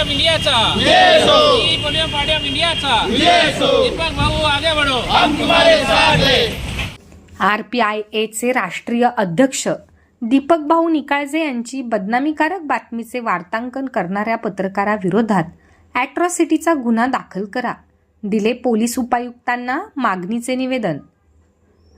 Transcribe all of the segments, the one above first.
Of इंडियाचा Republican party of इंडियाचा दीपक भाऊ आगे बढ़ो आर पी आय एचे राष्ट्रीय अध्यक्ष दीपक भाऊ निकाळजे यांची बदनामीकारक बातमीचे वार्तांकन करणाऱ्या पत्रकाराविरोधात ॲट्रॉसिटीचा गुन्हा दाखल करा. दिले पोलीस उपायुक्तांना मागणीचे निवेदन.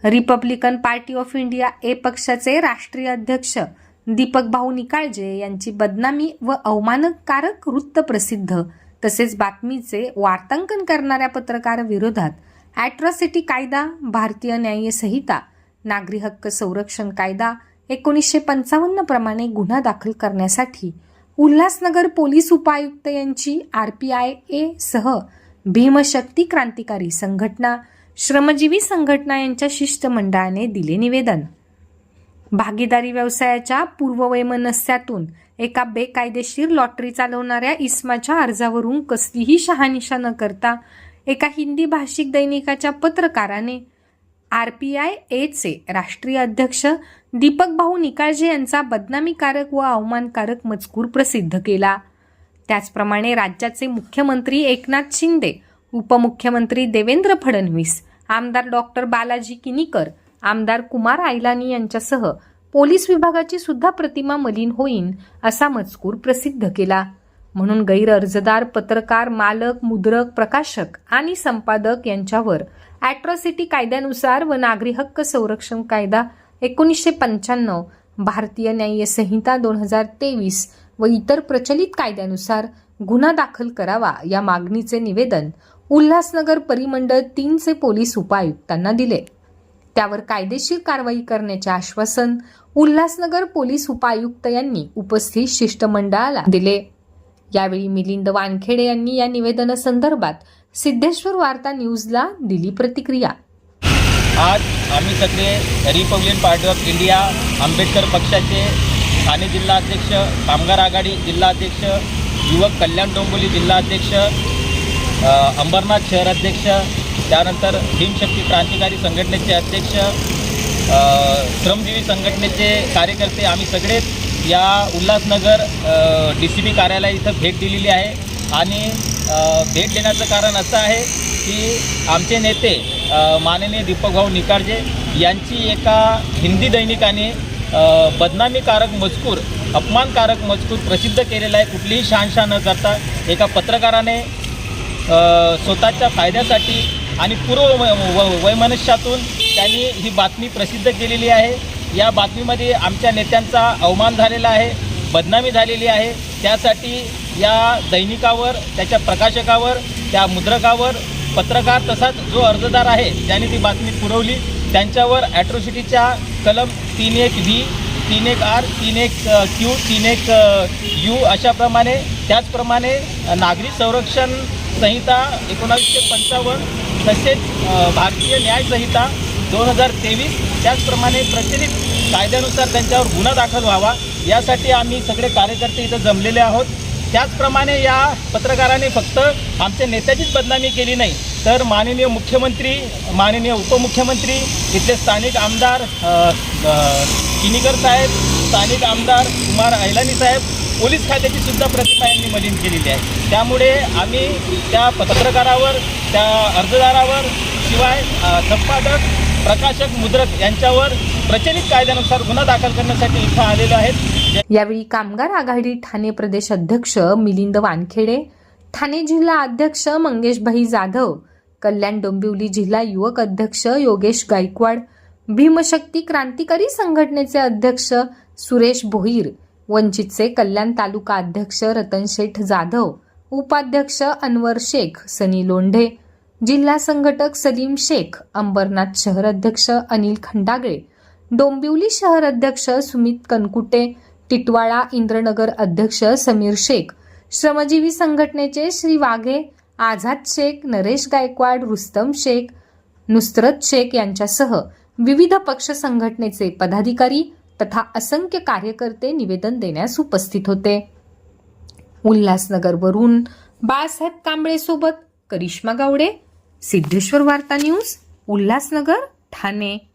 Republican party of India A पक्षाचे राष्ट्रीय अध्यक्ष दीपक भाऊ निकाळजे यांची बदनामी व अवमानकारक वृत्त प्रसिद्ध. तसेच बातमीचे वार्तांकन करणाऱ्या पत्रकाराविरोधात ॲट्रॉसिटी कायदा भारतीय न्याय संहिता नागरी हक्क संरक्षण कायदा एकोणीसशे पंचावन्न प्रमाणे गुन्हा दाखल करण्यासाठी उल्हासनगर पोलीस उपायुक्त यांची आर पी आय ए सह भीमशक्ती क्रांतिकारी संघटना श्रमजीवी संघटना यांच्या शिष्टमंडळाने दिले निवेदन. भागीदारी व्यवसायाच्या पूर्ववैमनस्यातून एका बेकायदेशीर लॉटरी चालवणाऱ्या इस्माच्या अर्जावरून कसलीही शहानिशा न करता एका हिंदी भाषिक दैनिकाच्या पत्रकाराने आर पी आय एचे राष्ट्रीय अध्यक्ष दीपक भाऊ निकाळजे यांचा बदनामीकारक व अवमानकारक मजकूर प्रसिद्ध केला. त्याचप्रमाणे राज्याचे मुख्यमंत्री एकनाथ शिंदे उपमुख्यमंत्री देवेंद्र फडणवीस आमदार डॉक्टर बालाजी किनीकर आमदार कुमार आयलानी यांच्यासह पोलीस विभागाची सुद्धा प्रतिमा मलिन होईन असा मजकूर प्रसिद्ध केला. म्हणून गैर अर्जदार पत्रकार मालक मुद्रक प्रकाशक आणि संपादक यांच्यावर ॲट्रॉसिटी कायद्यानुसार व नागरी हक्क संरक्षण कायदा एकोणीसशे पंच्याण्णव भारतीय न्याय संहिता दोन हजार तेवीस व इतर प्रचलित कायद्यानुसार गुन्हा दाखल करावा या मागणीचे निवेदन उल्हासनगर परिमंडळ तीनचे पोलीस उपायुक्तांना दिले. त्यावर कायदेशीर कारवाई करण्याचे आश्वासन उल्हासनगर पोलीस उपायुक्त यांनी उपस्थित शिष्टमंडळाला दिले. यावेळी मिलिंद वानखेडे यांनी या निवेदनासंदर्भात सिद्धेश्वर वार्ता न्यूजला दिली प्रतिक्रिया. आज आम्ही सगळे Republic party of India Ambedkar पक्षाचे ठाणे जिल्हाध्यक्ष कामगार आघाडी जिल्हाध्यक्ष युवक कल्याण डोंबोली जिल्हाध्यक्ष अध्यक्ष अंबरनाथ शहराध्यक्ष त्यानंतर भीमशक्ती क्रांतिकारी संघटनेचे अध्यक्ष श्रमजीवी संघटनेचे कार्यकर्ते आम्ही सगळेच या उल्हासनगर डी सी बी कार्यालय इथं भेट दिलेली आहे. आणि भेट देण्याचं कारण असं आहे की आमचे नेते माननीय दीपकभाऊ निकाळजे यांची एका हिंदी दैनिकाने बदनामीकारक मजकूर अपमानकारक मजकूर प्रसिद्ध केलेला आहे. कुठलीही शहानशा न करता एका पत्रकाराने स्वतःच्या फायद्यासाठी आणि पूर्व वै- व- वैमनस्यातून त्यांनी ही बातमी प्रसिद्ध केलेली आहे. या बातमीमध्ये आमच्या नेत्यांचा अवमान झालेला आहे बदनामी झालेली आहे. त्यासाठी या दैनिकावर त्याच्या प्रकाशकावर त्या मुद्रकावर पत्रकार तसाच जो अर्जदार आहे ज्याने ती बातमी पुरवली त्यांच्यावर ॲट्रॉसिटीच्या कलम तीन एक व्ही तीन एक आर तीन एक क्यू तीन एक यू अशाप्रमाणे त्याचप्रमाणे नागरी संरक्षण संहिता एकोणावीसशे पंचावन्न तसेच भारतीय न्यायसंहिता दोन हजार तेवीस त्याचप्रमाणे प्रचलित कायद्यानुसार त्यांच्यावर गुन्हा दाखल व्हावा यासाठी आम्ही सगळे कार्यकर्ते इथं जमलेले आहोत. त्याचप्रमाणे या पत्रकाराने फक्त आमच्या नेत्याचीच बदनामी केली नाही तर माननीय मुख्यमंत्री माननीय उपमुख्यमंत्री इथले स्थानिक आमदार किनीकर साहेब स्थानिक आमदार कुमार अहिलानी साहेब पोलीस खात्याची सुद्धा प्रतिमा यांनी मलिन केलेली आहे. त्यामुळे आम्ही त्या पत्रकारावर त्या अर्जदारावर शिवाय संपादक प्रकाशक मुद्रक यांच्यावर प्रचलित कायद्यानुसार गुन्हा दाखल करण्यासाठी इथं आलेलो आहेत. यावेळी कामगार आघाडी ठाणे प्रदेश अध्यक्ष मिलिंद वानखेडे ठाणे जिल्हा अध्यक्ष मंगेशभाई जाधव कल्याण डोंबिवली जिल्हा युवक अध्यक्ष योगेश गायकवाड भीमशक्ती क्रांतिकारी संघटनेचे अध्यक्ष सुरेश भोईर वंचितचे कल्याण तालुका अध्यक्ष रतन शेठ जाधव उपाध्यक्ष अनवर शेख सनी लोंढे जिल्हा संघटक सलीम शेख अंबरनाथ शहर अध्यक्ष अनिल खंडागळे डोंबिवली शहर अध्यक्ष सुमित कनकुटे टिटवाळा इंद्रनगर अध्यक्ष समीर शेख श्रमजीवी संघटनेचे श्री वाघे आझाद शेख नरेश गायकवाड रुस्तम शेख नुसरत शेख यांच्यासह विविध पक्ष संघटनेचे पदाधिकारी तथा असंख्य कार्यकर्ते निवेदन देण्यास उपस्थित होते. उल्हासनगरवरून बाळासाहेब कांबळेसोबत करिश्मा गावडे सिद्धेश्वर वार्ता न्यूज उल्हासनगर ठाणे.